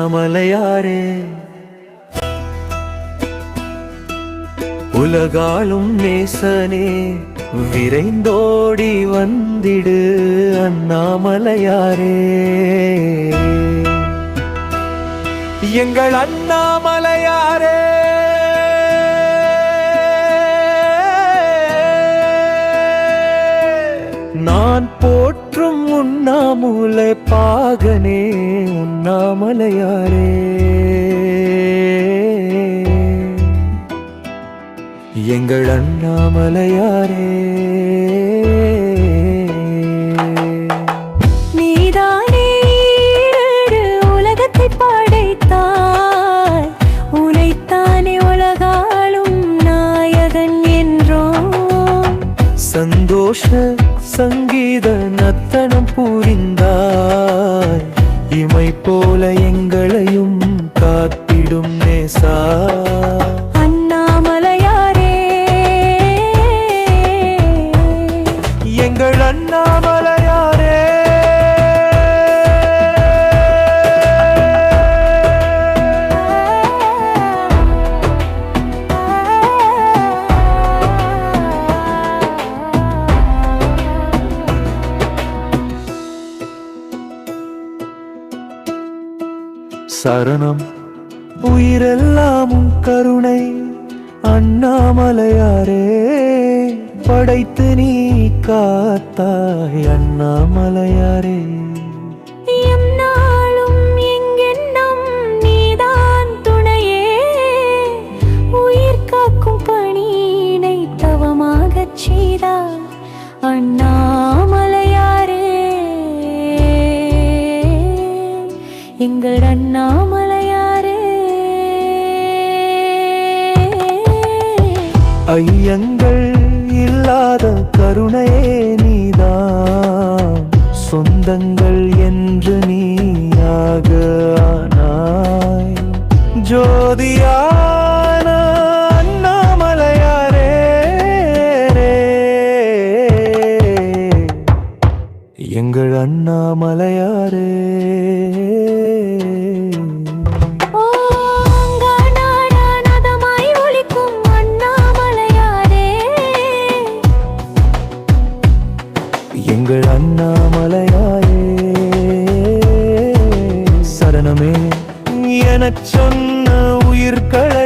அமலையாரே உலகாலும் நேசனே விரைந்தோடி வந்திடு அண்ணாமலையாரே. எங்கள் அண்ணாமலையாரே. நான் போற்றும் உண்ணாமுலை பாகனே உண்ணாமலையாரே. எங்கள் அண்ணாமலையாரே. நீதானே ஈரேழு காத்திடும் நேசா. அண்ணாமலையாரே. எங்கள் அண்ணாமலையாரே. சரணம் உயிரெல்லாமும் கருணை அண்ணாமலையாரே. படைத்து நீ காத்தாய் அண்ணாமலையாரே. அண்ணாமலையாரே. எங்கள் அண்ணாமலை ஐயங்கள் இல்லாத கருணையே நீதான் சொந்தங்கள் என்று நீயாக ஆனாய் ஜோதியான அண்ணாமலையாரே எங்கள் அண்ணாமலையாரே. எங்கள் அண்ணாமலையாயே. சரணமே எனச் சொன்ன உயிர்களை